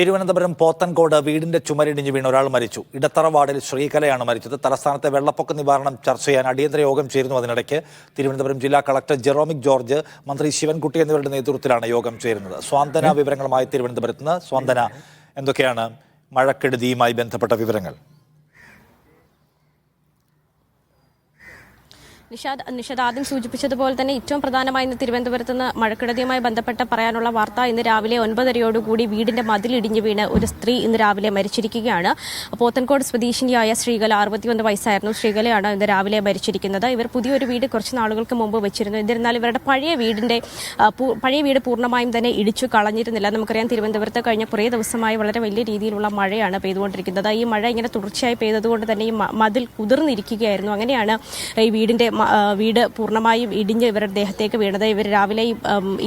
തിരുവനന്തപുരം പോത്തൻകോട് വീടിന്റെ ചുമരിടിഞ്ഞ് വീണ് ഒരാൾ മരിച്ചു. ഇടത്തറ വാർഡിൽ ശ്രീകലയാണ് മരിച്ചത്. തലസ്ഥാനത്തെ വെള്ളപ്പൊക്ക നിവാരണം ചർച്ച ചെയ്യാൻ അടിയന്തര യോഗം ചേരുന്നു. അതിനിടയ്ക്ക് തിരുവനന്തപുരം ജില്ലാ കളക്ടർ ജെറോമിക് ജോർജ് മന്ത്രി ശിവൻകുട്ടി എന്നിവരുടെ നേതൃത്വത്തിലാണ് യോഗം ചേരുന്നത്. സ്വാന്തന വിവരങ്ങളുമായി തിരുവനന്തപുരത്ത് നിന്ന് സ്വാന്തന. എന്തൊക്കെയാണ് മഴക്കെടുതിയുമായി ബന്ധപ്പെട്ട വിവരങ്ങൾ? നിഷാദ് നിഷാദ് ആദ്യം സൂചിപ്പിച്ചതുപോലെ തന്നെ ഏറ്റവും പ്രധാനമായി ഇന്ന് തിരുവനന്തപുരത്ത് നിന്ന് മഴക്കെടുതിയുമായി ബന്ധപ്പെട്ട് പറയാനുള്ള വാർത്ത ഇന്ന് രാവിലെ ഒൻപതരയോടുകൂടി വീടിന്റെ മതിലിടിഞ്ഞു വീണ് ഒരു സ്ത്രീ ഇന്ന് രാവിലെ മരിച്ചിരിക്കുകയാണ്. പോത്തൻകോട് സ്വദേശിനിയായ ശ്രീകല അറുപത്തിയൊന്ന് വയസ്സായിരുന്നു. ശ്രീകലയാണ് ഇന്ന് രാവിലെ മരിച്ചിരിക്കുന്നത്. ഇവർ പുതിയൊരു വീട് കുറച്ച് നാളുകൾക്ക് മുമ്പ് വെച്ചിരുന്നു. എന്നിരുന്നാൽ ഇവരുടെ പഴയ വീടിന്റെ പഴയ വീട് പൂർണമായും തന്നെ ഇടിച്ചു കളഞ്ഞിരുന്നില്ല. നമുക്കറിയാം തിരുവനന്തപുരത്ത് കഴിഞ്ഞ കുറേ ദിവസമായി വളരെ വലിയ രീതിയിലുള്ള മഴയാണ് പെയ്തുകൊണ്ടിരിക്കുന്നത്. ഈ മഴ ഇങ്ങനെ തുടർച്ചയായി പെയ്തതുകൊണ്ട് തന്നെ ഈ മതിൽ കുതിർന്നിരിക്കുകയായിരുന്നു. അങ്ങനെയാണ് ഈ വീടിന്റെ വീട് പൂർണമായും ഇടിഞ്ഞ് ഇവരുടെ ദേഹത്തേക്ക് വീണത്. ഇവർ രാവിലെ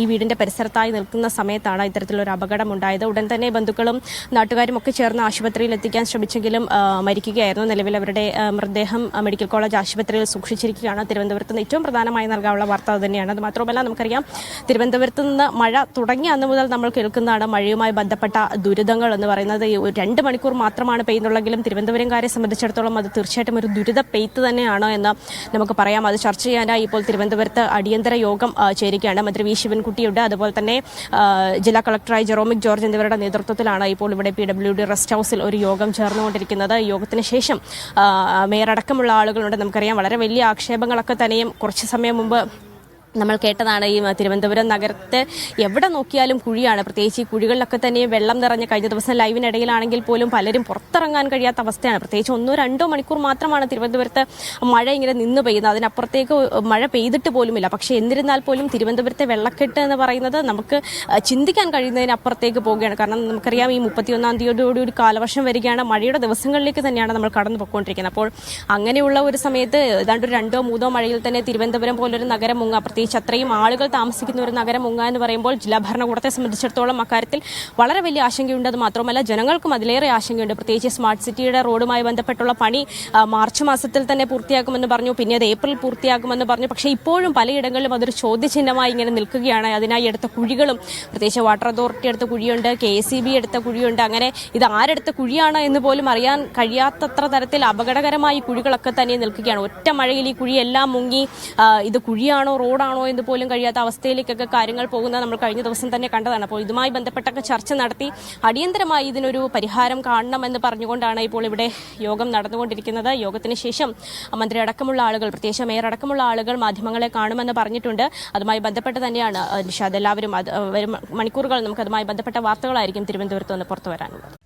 ഈ, വീടിന്റെ പരിസരത്തായി നിൽക്കുന്ന സമയത്താണ് ഇത്തരത്തിലൊരു അപകടം ഉണ്ടായത്. ഉടൻ തന്നെ ബന്ധുക്കളും നാട്ടുകാരും ഒക്കെ ചേർന്ന് ആശുപത്രിയിൽ എത്തിക്കാൻ ശ്രമിച്ചെങ്കിലും മരിക്കുകയായിരുന്നു. നിലവിൽ അവരുടെ മൃതദേഹം മെഡിക്കൽ കോളേജ് ആശുപത്രിയിൽ സൂക്ഷിച്ചിരിക്കുകയാണ്. തിരുവനന്തപുരത്ത് നിന്ന് ഏറ്റവും പ്രധാനമായി നൽകാനുള്ള വാർത്ത തന്നെയാണ്. അത് മാത്രമല്ല നമുക്കറിയാം തിരുവനന്തപുരത്ത് നിന്ന് മഴ തുടങ്ങിയ അന്ന് മുതൽ നമ്മൾ കേൾക്കുന്നതാണ് മഴയുമായി ബന്ധപ്പെട്ട ദുരിതങ്ങൾ എന്ന് പറയുന്നത്. രണ്ട് മണിക്കൂർ മാത്രമാണ് പെയ്യുന്നുള്ളെങ്കിലും തിരുവനന്തപുരംകാരെ സംബന്ധിച്ചിടത്തോളം അത് തീർച്ചയായിട്ടും ഒരു ദുരിത പെയ്ത്ത് തന്നെയാണോ എന്ന് നമുക്ക് പറയാം. അത് ചർച്ച ചെയ്യാനായി ഇപ്പോൾ തിരുവനന്തപുരത്ത് അടിയന്തര യോഗം ചേരുകയാണ്. മന്ത്രി വി ശിവൻകുട്ടിയുണ്ട്. അതുപോലെ തന്നെ ജില്ലാ കളക്ടറായ ജെറോമിക് ജോർജ് എന്നിവരുടെ നേതൃത്വത്തിലാണ് ഇപ്പോൾ ഇവിടെ പി ഡബ്ല്യു ഡി റെസ്റ്റ് ഹൗസിൽ ഒരു യോഗം ചേർന്നുകൊണ്ടിരിക്കുന്നത്. യോഗത്തിന് ശേഷം മേയർ അടക്കമുള്ള ആളുകളുണ്ട്. നമുക്കറിയാം വളരെ വലിയ ആക്ഷേപങ്ങളൊക്കെ തന്നെയും കുറച്ച് സമയം മുമ്പ് നമ്മൾ കേട്ടതാണ് ഈ തിരുവനന്തപുരം നഗരത്തെ എവിടെ നോക്കിയാലും കുഴിയാണ്. പ്രത്യേകിച്ച് ഈ കുഴികളിലൊക്കെ തന്നെ വെള്ളം നിറഞ്ഞ കഴിഞ്ഞ ദിവസം ലൈവിനിടയിലാണെങ്കിൽ പോലും പലരും പുറത്തിറങ്ങാൻ കഴിയാത്ത അവസ്ഥയാണ്. പ്രത്യേകിച്ച് ഒന്നോ രണ്ടോ മണിക്കൂർ മാത്രമാണ് തിരുവനന്തപുരത്ത് മഴ ഇങ്ങനെ നിന്ന് പെയ്യുന്നത്. അതിനപ്പുറത്തേക്ക് മഴ പെയ്തിട്ട് പോലുമില്ല. പക്ഷേ എന്നിരുന്നാൽ പോലും തിരുവനന്തപുരത്തെ വെള്ളക്കെട്ട് എന്ന് പറയുന്നത് നമുക്ക് ചിന്തിക്കാൻ കഴിയുന്നതിനപ്പുറത്തേക്ക് പോവുകയാണ്. കാരണം നമുക്കറിയാം ഈ മുപ്പത്തിയൊന്നാം തീയതിയോടുകൂടി ഒരു കാലവർഷം വരികയാണ്. മഴയുടെ ദിവസങ്ങളിലേക്ക് തന്നെയാണ് നമ്മൾ കടന്നു പോയിക്കൊണ്ടിരിക്കുന്നത്. അപ്പോൾ അങ്ങനെയുള്ള ഒരു സമയത്ത് ഏതാണ്ട് രണ്ടോ മൂന്നോ മഴയിൽ തന്നെ തിരുവനന്തപുരം പോലൊരു നഗരം മുങ്ങ. പ്രത്യേകിച്ച് അത്രയും ആളുകൾ താമസിക്കുന്ന ഒരു നഗരം മുങ്ങ എന്ന് പറയുമ്പോൾ ജില്ലാ ഭരണകൂടത്തെ സംബന്ധിച്ചിടത്തോളം അക്കാര്യത്തിൽ വളരെ വലിയ ആശങ്കയുണ്ട്. അത് മാത്രമല്ല ജനങ്ങൾക്കും അതിലേറെ ആശങ്കയുണ്ട്. പ്രത്യേകിച്ച് സ്മാർട്ട് സിറ്റിയുടെ റോഡുമായി ബന്ധപ്പെട്ടുള്ള പണി മാർച്ച് മാസത്തിൽ തന്നെ പൂർത്തിയാക്കുമെന്ന് പറഞ്ഞു. പിന്നെ അത് ഏപ്രിൽ പൂർത്തിയാക്കുമെന്ന് പറഞ്ഞു. പക്ഷേ ഇപ്പോഴും പലയിടങ്ങളിലും അതൊരു ചോദ്യചിഹ്നമായി ഇങ്ങനെ നിൽക്കുകയാണ്. അതിനായി എടുത്ത കുഴികളും പ്രത്യേകിച്ച് വാട്ടർ അതോറിറ്റി എടുത്ത കുഴിയുണ്ട് കെ എസ് എടുത്ത കുഴിയുണ്ട്. അങ്ങനെ ഇത് ആരെടുത്ത കുഴിയാണ് എന്ന് പോലും അറിയാൻ കഴിയാത്തത്ര തരത്തിൽ അപകടകരമായി കുഴികളൊക്കെ തന്നെ നിൽക്കുകയാണ്. ഒറ്റ മഴയിൽ ഈ കുഴിയെല്ലാം മുങ്ങി ഇത് കുഴിയാണോ റോഡാണോ എന്ന് പോലും കഴിയാത്ത അവസ്ഥയിലേക്കൊക്കെ കാര്യങ്ങൾ പോകുന്നത് നമ്മൾ കഴിഞ്ഞ ദിവസം തന്നെ കണ്ടതാണ്. അപ്പോൾ ഇതുമായി ബന്ധപ്പെട്ടൊക്കെ ചർച്ച നടത്തി അടിയന്തരമായി ഇതിനൊരു പരിഹാരം കാണണമെന്ന് പറഞ്ഞുകൊണ്ടാണ് ഇപ്പോൾ ഇവിടെ യോഗം നടന്നുകൊണ്ടിരിക്കുന്നത്. യോഗത്തിന് ശേഷം മന്ത്രി അടക്കമുള്ള ആളുകൾ പ്രത്യേകിച്ച് മേയർ അടക്കമുള്ള ആളുകൾ മാധ്യമങ്ങളെ കാണുമെന്ന് പറഞ്ഞിട്ടുണ്ട്. അതുമായി ബന്ധപ്പെട്ട് തന്നെയാണ് നിഷാദ്. എല്ലാവരും അത് വരും മണിക്കൂറുകൾ നമുക്ക് അതുമായി ബന്ധപ്പെട്ട വാർത്തകളായിരിക്കും തിരുവനന്തപുരത്ത് നിന്ന് പുറത്തു വരാനുള്ളത്.